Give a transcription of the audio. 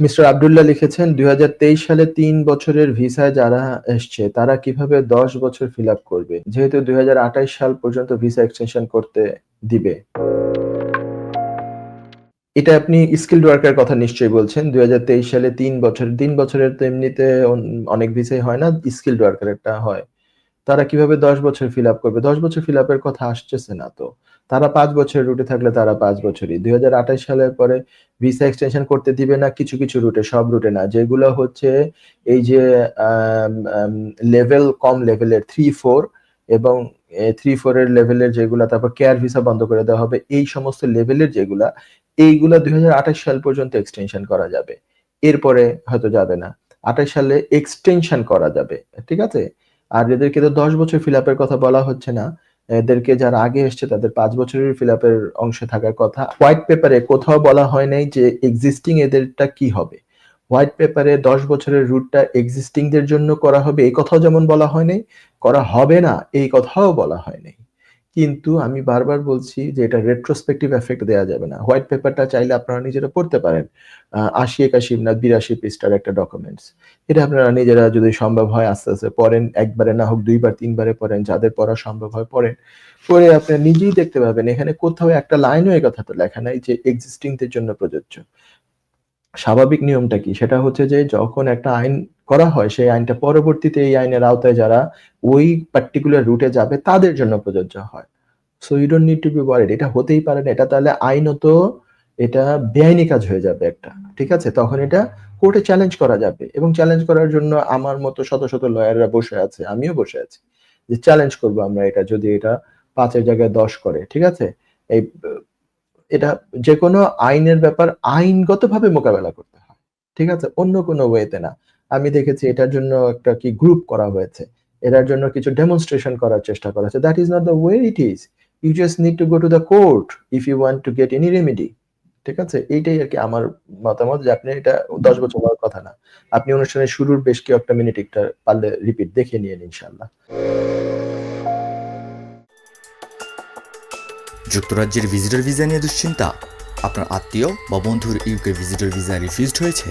Mister Abdullah লিখেছেন, দুই হাজার তেইশ সালে তিন বছরের ভিসায় যারা এসছে, তারা কীভাবে দশ বছর ফিল করবে? যেহেতু দুই সাল পর্যন্ত ভিসা এক্সটেনশন করতে দিবে। এটা আপনি স্কিলড ওয়ার্কার কথা নিশ্চয়ই বলছেন, দুই হাজার তেইশ সালে তিন বছর, তিন বছরের তো এমনিতে অন- অনেক ভিসাই হয় না স্কিলড ওয়ার্কার একটা হয়। তারা কীভাবে দশ বছর ফিল করবে? দশ বছর ফিল কথা আসতেছে না তো। তারা পাঁচ বছর রুটে থাকলে তারা পাঁচ বছরই। দুই হাজার আঠাশ সালের পরে ভিসা এক্সটেনশন করতে দিবে না কিছু কিছু রুটে সব রুটে না। যেগুলো হচ্ছে এই যে লেভেল কম লেভেলের থ্রি ফোর এবং থ্রি ফোর এর লেভেলের যেগুলা, তারপর কেয়ার ভিসা বন্ধ করে দেওয়া হবে, এই সমস্ত লেভেলের যেগুলা, এইগুলা দুই হাজার আঠাশ সাল পর্যন্ত এক্সটেনশন করা যাবে। এরপরে হয়তো যাবে না। আঠাশ সালে এক্সটেনশন করা যাবে। ঠিক আছে? আর এদেরকে তো দশ বছর ফিল আপের কথা বলা হচ্ছে না। এদেরকে যারা আগে এসছে, তাদের পাঁচ বছরের ফিল আপের অংশে থাকার কথা। হোয়াইট পেপারে কোথাও বলা হয় নাই যে এক্সিস্টিং এদেরটা কি হবে। হোয়াইট পেপারে দশ বছরের রুটটা এক্সিস্টিংদের জন্য করা হবে এই কথাও যেমন বলা হয় নাই, করা হবে না, এই কথাও বলা হয়নি কিন্তু আমি বারবার বলছি যে এটা রেট্রোস্পেক্টিভ এফেক্ট দেওয়া যাবে না। হোয়াইট পেপারটা চাইলে আপনারা নিজেরা পড়তে পারেন। আশি একাশি না বিরাশি পৃষ্ঠার একটা ডকুমেন্টস এটা আপনারা নিজেরা যদি সম্ভব হয় আস্তে আস্তে পড়েন, একবারে না হোক দুইবার, তিনবারে পড়েন, যাদের পড়া সম্ভব হয় পড়েন। পড়ে আপনারা নিজেই দেখতে পাবেন। এখানে কোথাও একটা লাইনও কথা তো লেখা নাই যে এক্সিস্টিংদের জন্য প্রযোজ্য। স্বাভাবিক নিয়মটা কি? সেটা হচ্ছে যে যখন একটা আইন করা হয়, সেই আইনটা পরবর্তীতে এই আইনের আওতায় যারা ওই পার্টিকুলার রুটে যাবে, তাদের জন্য প্রযোজ্য হয়। So you don't need to be worried এটা হতেই পারে না, এটা তাহলে আইনত এটা বেআইনি কাজ হয়ে যাবে একটা, ঠিক আছে? তখন এটা কোর্টে চ্যালেঞ্জ করা যাবে এবং চ্যালেঞ্জ করার জন্য আমার মতো শত শত লয়াররা বসে আছে, আমিও বসে আছি যে চ্যালেঞ্জ করব আমরা এটা, যদি এটা পাঁচের জায়গায় দশ করে, ঠিক আছে? এই, এটা যে কোনো আইনের ব্যাপার আইনগতভাবে মোকাবেলা করতে হয়, ঠিক আছে? অন্য কোনো ওয়েতে না। আমি দেখেছি এটার জন্য একটা কি গ্রুপ করা হয়েছে। এটার জন্য কিছু ডেমনস্ট্রেশন করার চেষ্টা করা হয়েছে। That is not the way it is you just need to go to the court if you want to get any remedy ঠিক আছে? এইটাই আর কি আমার মতামত যে আপনি এটা দশ বছর হওয়ার কথা না। আপনি অনুষ্ঠানের শুরুর বেশ কয়েকটা মিনিট একটা পারলে রিপিট দেখে নিয়ে ইনশাল্লাহ যুক্তরাজ্যের ভিজিটর ভিসা নিয়ে দুশ্চিন্তা। আপনার আত্মীয় বা বন্ধুর ইউকে ভিজিটর ভিসা রিফিউজড হয়েছে।